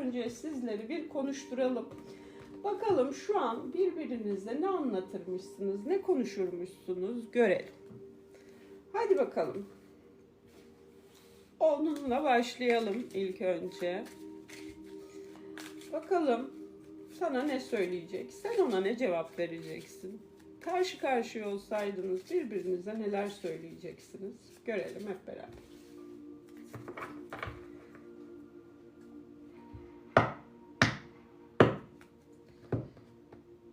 önce sizleri bir konuşturalım. Bakalım şu an birbirinize ne anlatırmışsınız, ne konuşurmuşsunuz görelim. Hadi bakalım. Onunla başlayalım ilk önce. Bakalım sana ne söyleyecek? Sen ona ne cevap vereceksin? Karşı karşıya olsaydınız birbirinize neler söyleyeceksiniz? Görelim hep beraber.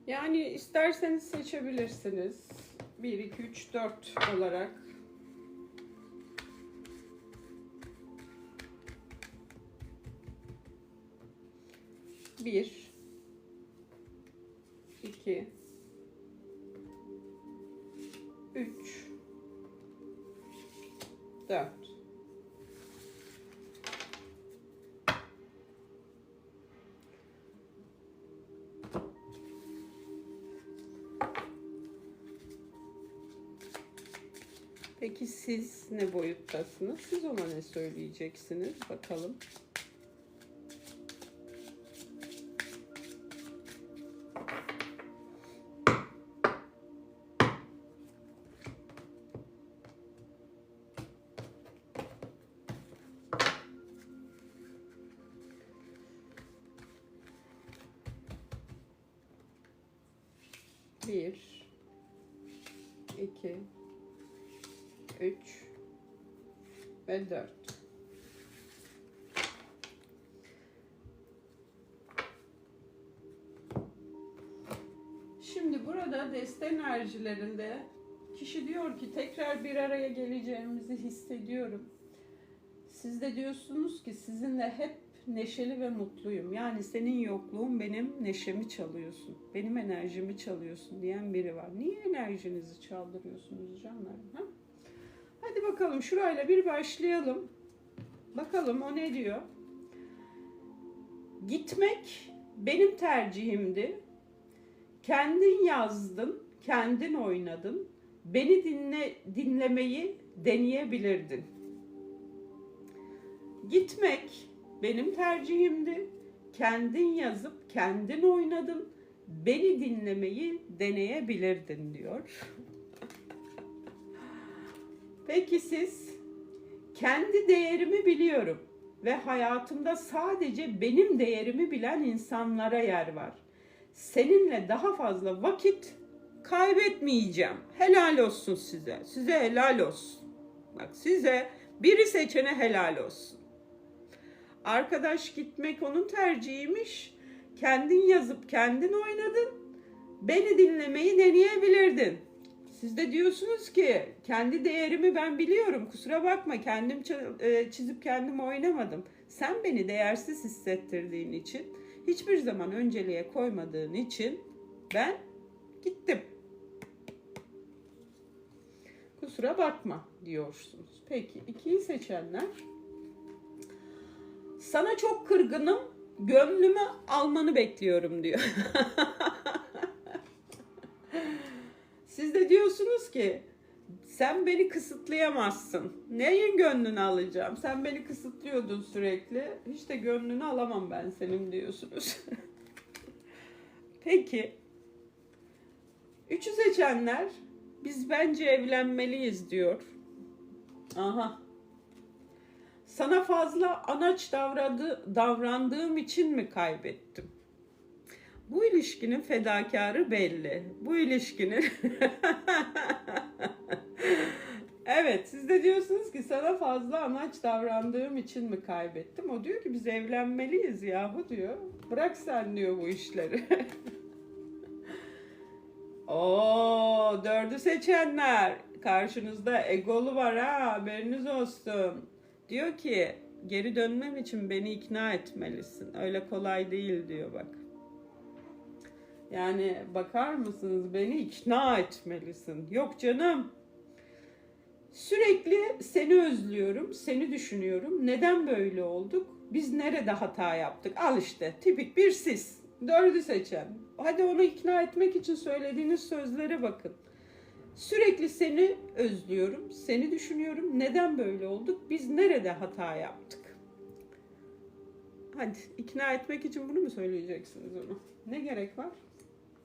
Yani isterseniz seçebilirsiniz. 1, 2, 3, 4 olarak. Bir, iki, üç, dört. Siz ne boyuttasınız? Siz ona ne söyleyeceksiniz? Bakalım. Ve dört. Şimdi burada deste enerjilerinde kişi diyor ki tekrar bir araya geleceğimizi hissediyorum. Siz de diyorsunuz ki sizinle hep neşeli ve mutluyum. Yani senin yokluğun benim neşemi çalıyorsun. Benim enerjimi çalıyorsun diyen biri var. Niye enerjinizi çaldırıyorsunuz canlarım? Ha? Bakalım şurayla bir başlayalım. Bakalım o ne diyor? Gitmek benim tercihimdi. Kendin yazdın, kendin oynadın. Beni dinle dinlemeyi deneyebilirdin. Gitmek benim tercihimdi. Kendin yazıp kendin oynadın. Beni dinlemeyi deneyebilirdin diyor. Peki siz kendi değerimi biliyorum ve hayatımda sadece benim değerimi bilen insanlara yer var. Seninle daha fazla vakit kaybetmeyeceğim. Helal olsun size. Size helal olsun. Bak size biri seçene helal olsun. Arkadaş gitmek onun tercihiymiş. Kendin yazıp kendin oynadın. Beni dinlemeyi deneyebilirdin. Siz de diyorsunuz ki kendi değerimi ben biliyorum. Kusura bakma kendim e, çizip kendim oynamadım. Sen beni değersiz hissettirdiğin için, hiçbir zaman önceliğe koymadığın için ben gittim. Kusura bakma diyorsunuz. Peki ikiyi seçenler sana çok kırgınım, gönlümü almanı bekliyorum diyor. Siz de diyorsunuz ki sen beni kısıtlayamazsın. Neyin gönlünü alacağım? Sen beni kısıtlıyordun sürekli. Hiç de gönlünü alamam ben senin diyorsunuz. Peki. Üçü seçenler biz bence evlenmeliyiz diyor. Aha. Sana fazla anaç davrandı, davrandığım için mi kaybettim? Bu ilişkinin fedakarı belli. Bu ilişkinin Evet, siz de diyorsunuz ki sana fazla amaç davrandığım için mi kaybettim? O diyor ki biz evlenmeliyiz yahu diyor. Bırak sen diyor bu işleri. Oo, dördü seçenler. Karşınızda egolu var ha haberiniz olsun. Diyor ki geri dönmem için beni ikna etmelisin. Öyle kolay değil diyor bak. Yani bakar mısınız beni ikna etmelisin. Yok canım. Sürekli seni özlüyorum, seni düşünüyorum. Neden böyle olduk? Biz nerede hata yaptık? Al işte tipik bir siz. Dördü seçen. Hadi onu ikna etmek için söylediğiniz sözlere bakın. Sürekli seni özlüyorum, seni düşünüyorum. Neden böyle olduk? Biz nerede hata yaptık? Hadi ikna etmek için bunu mu söyleyeceksiniz onu? Ne gerek var?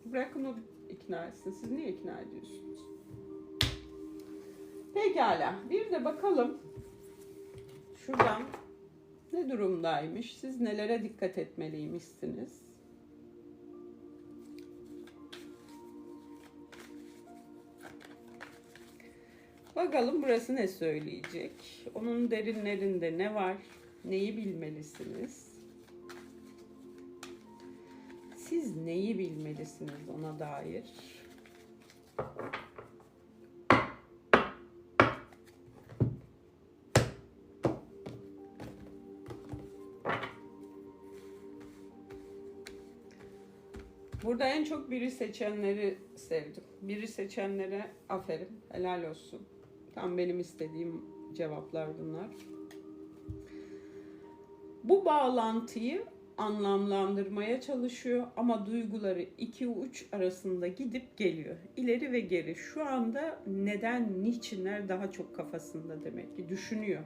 Bırakın o ikna etsin. Siz niye ikna ediyorsunuz? Pekala. Bir de bakalım şuradan ne durumdaymış? Siz nelere dikkat etmeliymişsiniz? Bakalım burası ne söyleyecek? Onun derinlerinde ne var? Neyi bilmelisiniz? Siz neyi bilmelisiniz ona dair? Burada en çok biri seçenleri sevdim. Biri seçenlere aferin, helal olsun. Tam benim istediğim cevaplar bunlar. Bu bağlantıyı anlamlandırmaya çalışıyor ama duyguları iki uç arasında gidip geliyor. İleri ve geri. Şu anda neden, niçinler daha çok kafasında demek ki düşünüyor.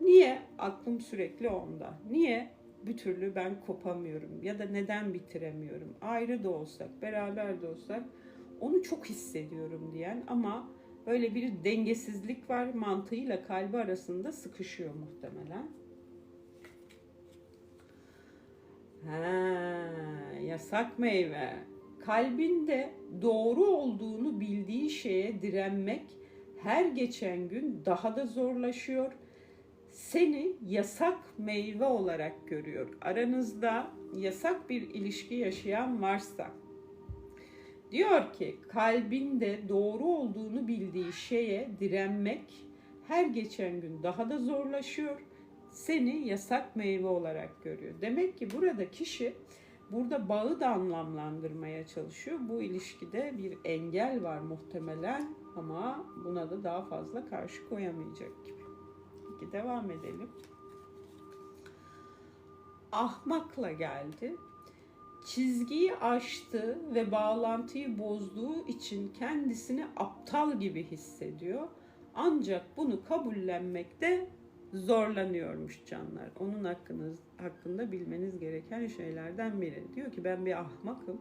Niye aklım sürekli onda? Niye bir türlü ben kopamıyorum ya da neden bitiremiyorum? Ayrı da olsak, beraber de olsak onu çok hissediyorum diyen ama böyle bir dengesizlik var mantığıyla kalbi arasında sıkışıyor muhtemelen. Ha, yasak meyve. Kalbinde doğru olduğunu bildiği şeye direnmek her geçen gün daha da zorlaşıyor. Seni yasak meyve olarak görüyor. Aranızda yasak bir ilişki yaşayan varsa diyor ki kalbinde doğru olduğunu bildiği şeye direnmek her geçen gün daha da zorlaşıyor seni yasak meyve olarak görüyor. Demek ki burada kişi burada bağı da anlamlandırmaya çalışıyor. Bu ilişkide bir engel var muhtemelen ama buna da daha fazla karşı koyamayacak gibi. Peki devam edelim. Ahmakla geldi. Çizgiyi aştı ve bağlantıyı bozduğu için kendisini aptal gibi hissediyor. Ancak bunu kabullenmekte zorlanıyormuş canlar. Onun hakkınız, hakkında bilmeniz gereken şeylerden biri. Diyor ki ben bir ahmakım.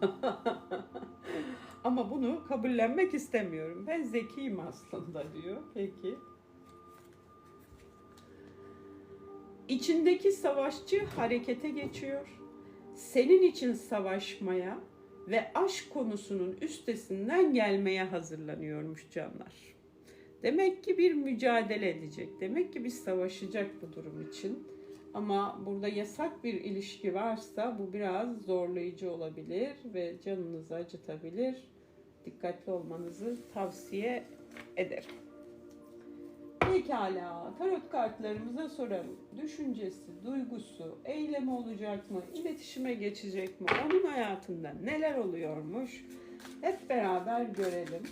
Ama bunu kabullenmek istemiyorum. Ben zekiyim aslında diyor. Peki. İçindeki savaşçı harekete geçiyor. Senin için savaşmaya ve aşk konusunun üstesinden gelmeye hazırlanıyormuş canlar. Demek ki bir mücadele edecek. Demek ki bir savaşacak bu durum için. Ama burada yasak bir ilişki varsa bu biraz zorlayıcı olabilir ve canınızı acıtabilir. Dikkatli olmanızı tavsiye ederim. Pekala, tarot kartlarımıza soralım. Düşüncesi, duygusu, eylemi olacak mı, iletişime geçecek mi, onun hayatında neler oluyormuş? Hep beraber görelim.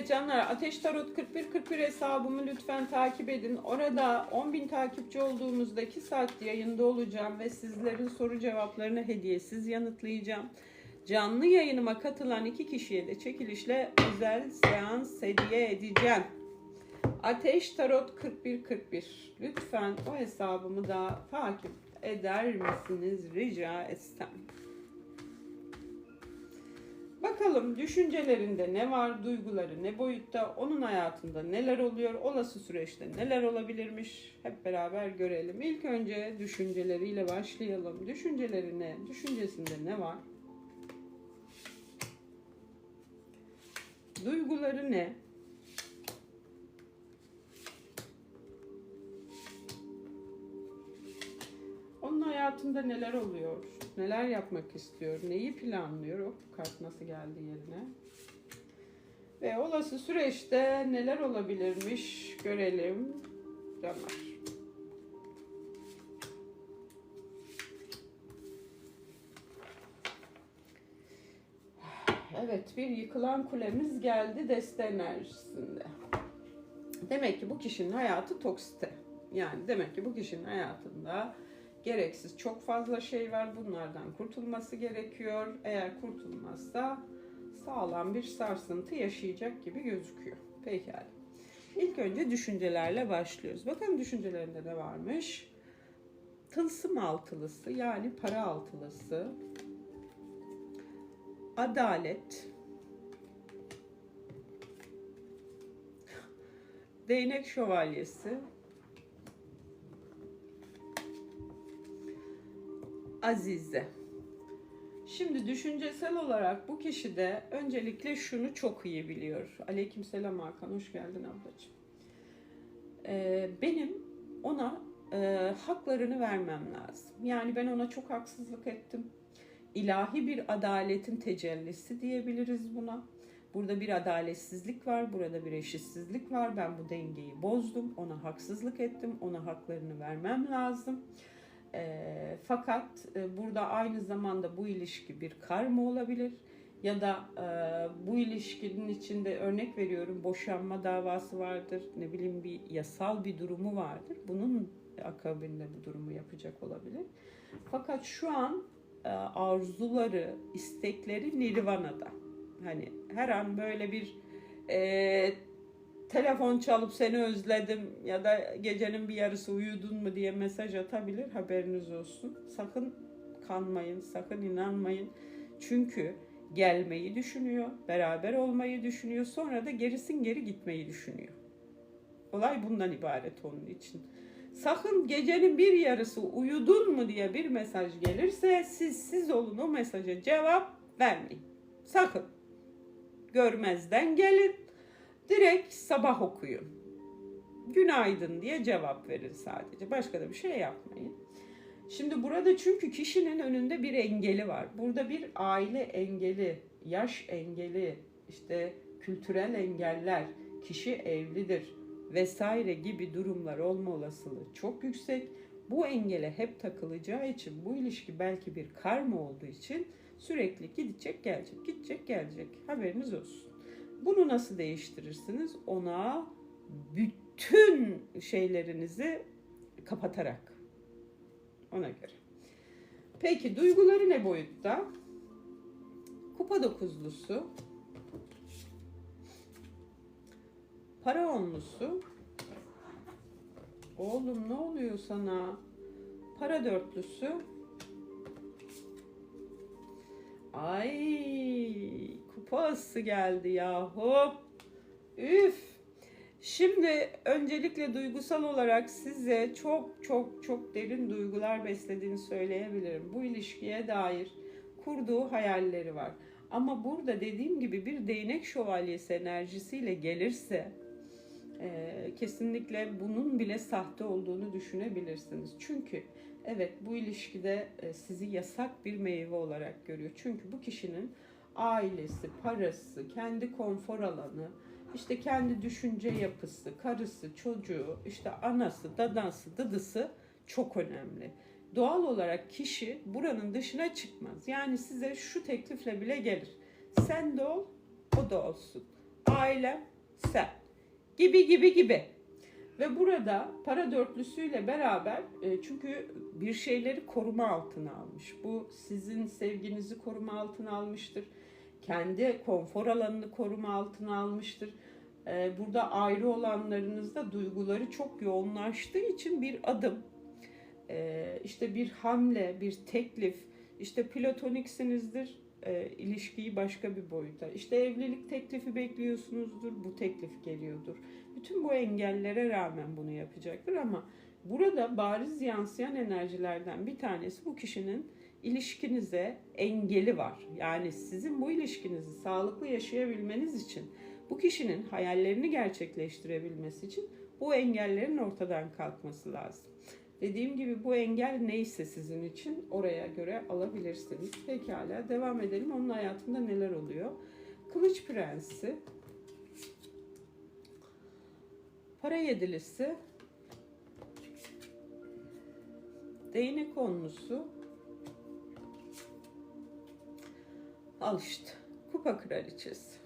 Evet canlar Ateş Tarot 41 41 hesabımı lütfen takip edin. Orada 10.000 takipçi olduğumuzda 2 saat yayında olacağım ve sizlerin soru cevaplarını hediyesiz yanıtlayacağım. Canlı yayınıma katılan iki kişiye de çekilişle özel seans hediye edeceğim. Ateş Tarot 41 41. Lütfen o hesabımı da takip eder misiniz rica etsem. Bakalım düşüncelerinde ne var, duyguları ne boyutta, onun hayatında neler oluyor, olası süreçte neler olabilirmiş hep beraber görelim. İlk önce düşünceleriyle başlayalım. Düşünceleri ne? Düşüncesinde ne var? Duyguları ne? Onun hayatında neler oluyor? Neler yapmak istiyor? Neyi planlıyor? O kart nasıl geldi yerine? Ve olası süreçte neler olabilirmiş görelim. Canlar. Evet bir yıkılan kulemiz geldi deste enerjisinde. Demek ki bu kişinin hayatı toksite. Yani demek ki bu kişinin hayatında gereksiz çok fazla şey var. Bunlardan kurtulması gerekiyor. Eğer kurtulmazsa sağlam bir sarsıntı yaşayacak gibi gözüküyor. Pekala. İlk önce düşüncelerle başlıyoruz. Bakalım düşüncelerinde ne varmış? Tılsım altılısı yani para altılısı. Adalet. Değnek şövalyesi. Azize. Şimdi düşüncesel olarak bu kişi de öncelikle şunu çok iyi biliyor. Aleykümselam Hakan, hoş geldin ablacığım. Ee, benim ona e, haklarını vermem lazım. Yani ben ona çok haksızlık ettim. İlahi bir adaletin tecellisi diyebiliriz buna. Burada bir adaletsizlik var, burada bir eşitsizlik var. Ben bu dengeyi bozdum, ona haksızlık ettim, ona haklarını vermem lazım. E, fakat e, burada aynı zamanda bu ilişki bir karma olabilir ya da e, bu ilişkinin içinde örnek veriyorum boşanma davası vardır, ne bileyim bir yasal bir durumu vardır. Bunun akabinde bu durumu yapacak olabilir. Fakat şu an e, arzuları, istekleri nirvanada. Hani her an böyle bir e, telefon çalıp seni özledim ya da gecenin bir yarısı uyudun mu diye mesaj atabilir haberiniz olsun. Sakın kanmayın, sakın inanmayın. Çünkü gelmeyi düşünüyor, beraber olmayı düşünüyor, sonra da gerisin geri gitmeyi düşünüyor. Olay bundan ibaret onun için. Sakın gecenin bir yarısı uyudun mu diye bir mesaj gelirse siz siz olun o mesaja cevap vermeyin. Sakın. Görmezden gelin direkt sabah okuyun. Günaydın diye cevap verin sadece. Başka da bir şey yapmayın. Şimdi burada çünkü kişinin önünde bir engeli var. Burada bir aile engeli, yaş engeli, işte kültürel engeller, kişi evlidir vesaire gibi durumlar olma olasılığı çok yüksek. Bu engele hep takılacağı için bu ilişki belki bir karma olduğu için sürekli gidecek gelecek, gidecek gelecek. Haberiniz olsun. Bunu nasıl değiştirirsiniz? Ona bütün şeylerinizi kapatarak. Ona göre. Peki duyguları ne boyutta? Kupa dokuzlusu. Para onlusu. Oğlum ne oluyor sana? Para dörtlüsü. Ay kupası geldi yahu. Üf. Şimdi öncelikle duygusal olarak size çok çok çok derin duygular beslediğini söyleyebilirim. Bu ilişkiye dair kurduğu hayalleri var. Ama burada dediğim gibi bir değnek şövalyesi enerjisiyle gelirse e, kesinlikle bunun bile sahte olduğunu düşünebilirsiniz. Çünkü evet bu ilişkide e, sizi yasak bir meyve olarak görüyor. Çünkü bu kişinin ailesi, parası, kendi konfor alanı, işte kendi düşünce yapısı, karısı, çocuğu, işte anası, dadası, dıdısı çok önemli. Doğal olarak kişi buranın dışına çıkmaz. Yani size şu teklifle bile gelir. Sen de ol, o da olsun. Ailem, sen. Gibi gibi gibi. Ve burada para dörtlüsüyle beraber e, çünkü bir şeyleri koruma altına almış. Bu sizin sevginizi koruma altına almıştır. Kendi konfor alanını koruma altına almıştır. E, burada ayrı olanlarınızda duyguları çok yoğunlaştığı için bir adım, e, işte bir hamle, bir teklif, işte platoniksinizdir, ilişkiyi başka bir boyuta. İşte evlilik teklifi bekliyorsunuzdur, bu teklif geliyordur. Bütün bu engellere rağmen bunu yapacaktır ama burada bariz yansıyan enerjilerden bir tanesi bu kişinin ilişkinize engeli var. Yani sizin bu ilişkinizi sağlıklı yaşayabilmeniz için bu kişinin hayallerini gerçekleştirebilmesi için bu engellerin ortadan kalkması lazım. Dediğim gibi bu engel neyse sizin için oraya göre alabilirsiniz. Pekala devam edelim. Onun hayatında neler oluyor? Kılıç Prensi, para yedilisi, değnek onlusu, al işte kupa kraliçesi.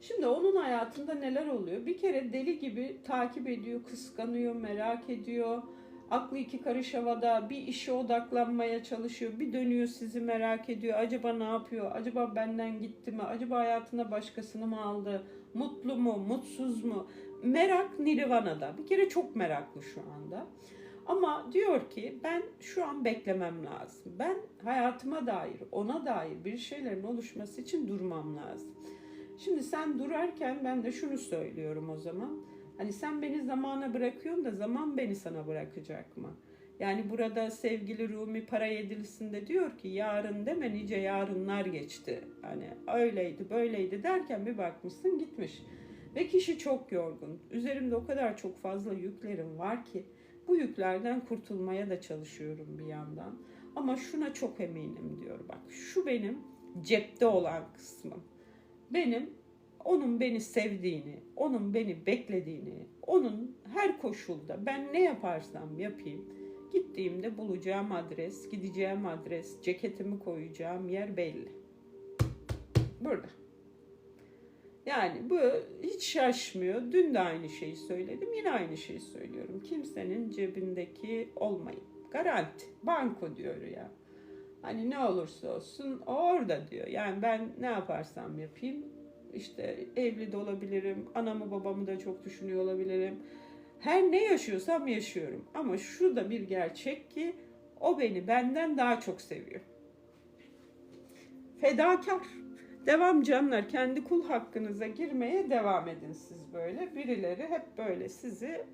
Şimdi onun hayatında neler oluyor? Bir kere deli gibi takip ediyor, kıskanıyor, merak ediyor aklı iki karış havada bir işe odaklanmaya çalışıyor. Bir dönüyor sizi merak ediyor. Acaba ne yapıyor? Acaba benden gitti mi? Acaba hayatına başkasını mı aldı? Mutlu mu? Mutsuz mu? Merak Nirvana'da. Bir kere çok meraklı şu anda. Ama diyor ki ben şu an beklemem lazım. Ben hayatıma dair, ona dair bir şeylerin oluşması için durmam lazım. Şimdi sen durarken ben de şunu söylüyorum o zaman. Hani sen beni zamana bırakıyorsun da zaman beni sana bırakacak mı? Yani burada sevgili Rumi para yedilisinde diyor ki yarın deme nice yarınlar geçti. Hani öyleydi böyleydi derken bir bakmışsın gitmiş. Ve kişi çok yorgun. Üzerimde o kadar çok fazla yüklerim var ki bu yüklerden kurtulmaya da çalışıyorum bir yandan. Ama şuna çok eminim diyor bak. Şu benim cepte olan kısmım. Benim onun beni sevdiğini, onun beni beklediğini, onun her koşulda ben ne yaparsam yapayım gittiğimde bulacağım adres, gideceğim adres, ceketimi koyacağım yer belli. Burada. Yani bu hiç şaşmıyor. Dün de aynı şeyi söyledim. Yine aynı şeyi söylüyorum. Kimsenin cebindeki olmayın. Garanti. Banko diyor ya. Hani ne olursa olsun orada diyor. Yani ben ne yaparsam yapayım işte evli de olabilirim. Anamı babamı da çok düşünüyor olabilirim. Her ne yaşıyorsam yaşıyorum. Ama şu da bir gerçek ki o beni benden daha çok seviyor. Fedakar. Devam canlar kendi kul hakkınıza girmeye devam edin siz böyle. Birileri hep böyle sizi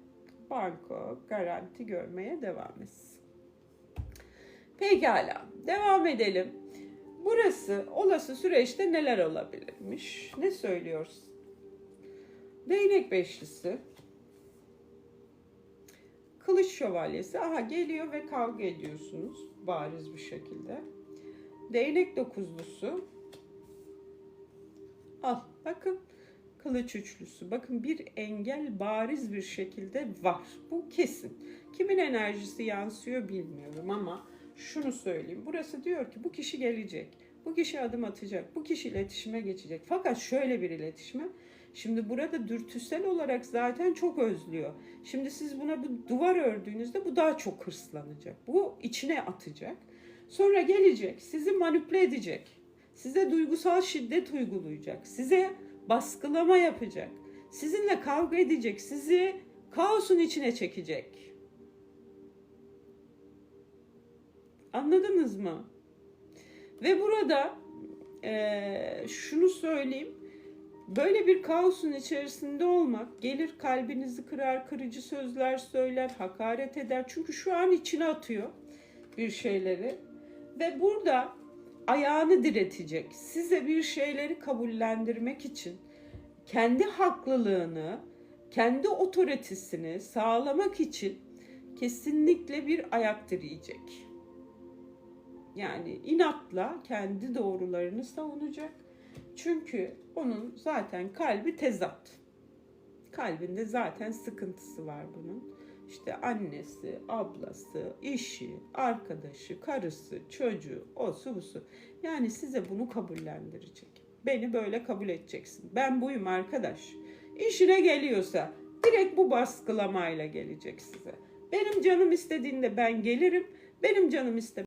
banko, garanti görmeye devam etsin. Pekala devam edelim. Burası olası süreçte neler olabilirmiş? Ne söylüyoruz? Değnek beşlisi. Kılıç şövalyesi. Aha geliyor ve kavga ediyorsunuz bariz bir şekilde. Değnek dokuzlusu. Al bakın kılıç üçlüsü. Bakın bir engel bariz bir şekilde var. Bu kesin. Kimin enerjisi yansıyor bilmiyorum ama şunu söyleyeyim. Burası diyor ki bu kişi gelecek. Bu kişi adım atacak. Bu kişi iletişime geçecek. Fakat şöyle bir iletişime. Şimdi burada dürtüsel olarak zaten çok özlüyor. Şimdi siz buna bu duvar ördüğünüzde bu daha çok hırslanacak. Bu içine atacak. Sonra gelecek, sizi manipüle edecek. Size duygusal şiddet uygulayacak. Size baskılama yapacak. Sizinle kavga edecek. Sizi kaosun içine çekecek. Anladınız mı? Ve burada eee, şunu söyleyeyim. Böyle bir kaosun içerisinde olmak gelir kalbinizi kırar, kırıcı sözler söyler, hakaret eder. Çünkü şu an içine atıyor bir şeyleri. Ve burada ayağını diretecek. Size bir şeyleri kabullendirmek için kendi haklılığını, kendi otoritesini sağlamak için kesinlikle bir ayak direyecek. Yani inatla kendi doğrularını savunacak. Çünkü onun zaten kalbi tezat. Kalbinde zaten sıkıntısı var bunun. İşte annesi, ablası, işi, arkadaşı, karısı, çocuğu, o su bu su. Yani size bunu kabullendirecek. Beni böyle kabul edeceksin. Ben buyum arkadaş. İşine geliyorsa direkt bu baskılamayla gelecek size. Benim canım istediğinde ben gelirim. Benim canım istemediğinde